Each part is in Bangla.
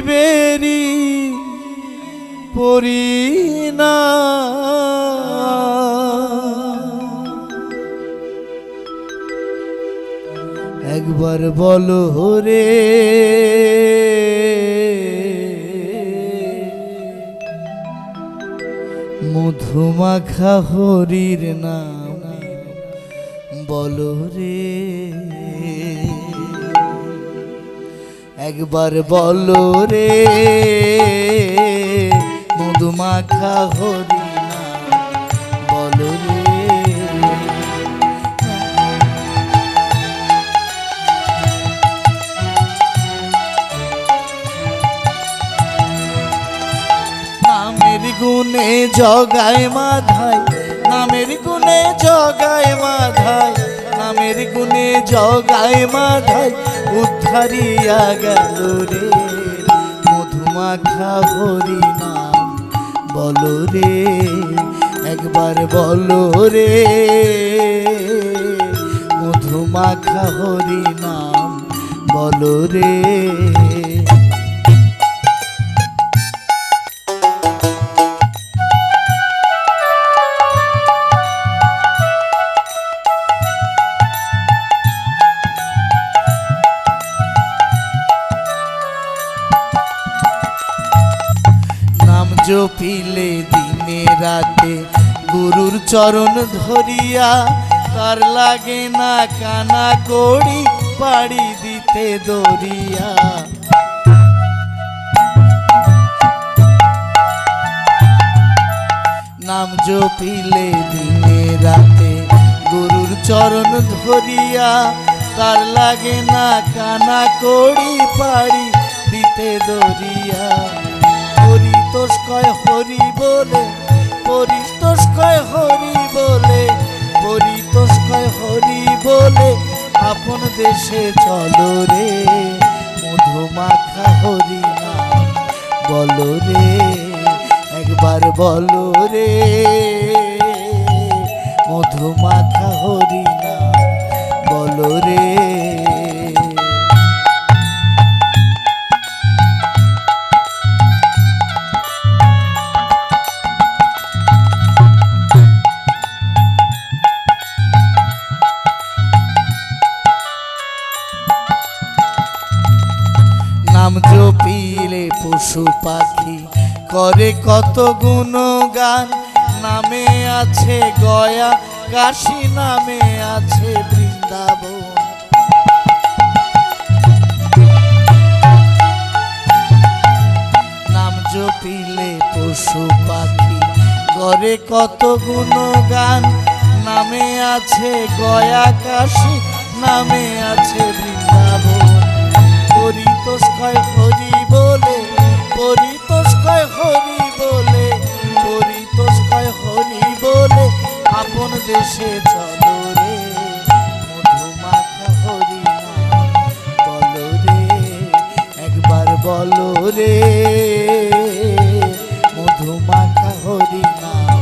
জীবেরই পরিনা একবার বলো রে। মধুমাখা হরির নাম বলো রে। একবার বলো রে মধুমাখা হরি বলো রে। জগায় মাধায় নামের গুণে জগায় মাধায় নামের গুণে জগায় মাথায়, উদ্ধারিয়া গেল রে। মধুমাখা হরি নাম বলো রে, একবার বলো রে। মধুমাখা হরি নাম বলো রে। জপিলে দিনে রাতে। গুরুর চরণ ধরিয়া তার লাগে না কানা কড়ি পাড়ি দিতে দরিয়া। নাম জপিলে দিনে রাতে। গুরুর চরণ ধরিয়া তার লাগে না কানা কড়ি পাড়ি দিতে দরিয়া। পরিতোষ কয় হরি বলে পরিতোষ হরি বলে পরিতোষ হরি বলে, আপন দেশে চলো রে, মধুমাখা হরি নাম বলো রে, একবার বলো রে, মধুমাখা হরি নাম বলো রে। নাম জপিলে পশু পাখি করে কত গুণগান। নামে আছে গয়া, কাশী নামে আছে বৃন্দাবন। নাম জপিলে পশু পাখি করে কত গুণগান। নামে আছে গয়া, কাশী নামে আছে বৃন্দাবন। পরিতোষ কয় হরি বলে পরিতোষ কয় হরি বলে পরিতোষ কয় হরি বলে, আপন দেশে চলো রে, মধুমাখা হরি বলো রে, একবার বলো রে, মধুমাখা হরি নাম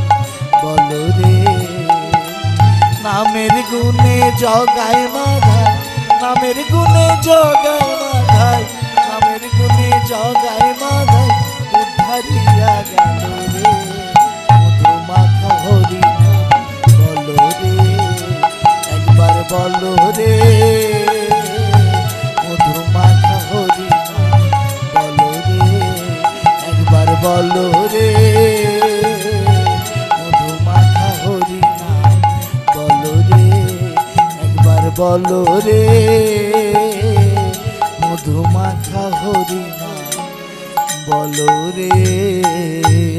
বলো রে। নামের গুণে জগায় মাধায় নামের গুণে জগায় বলো রে মধুমাখা হরি নাম বলো রে।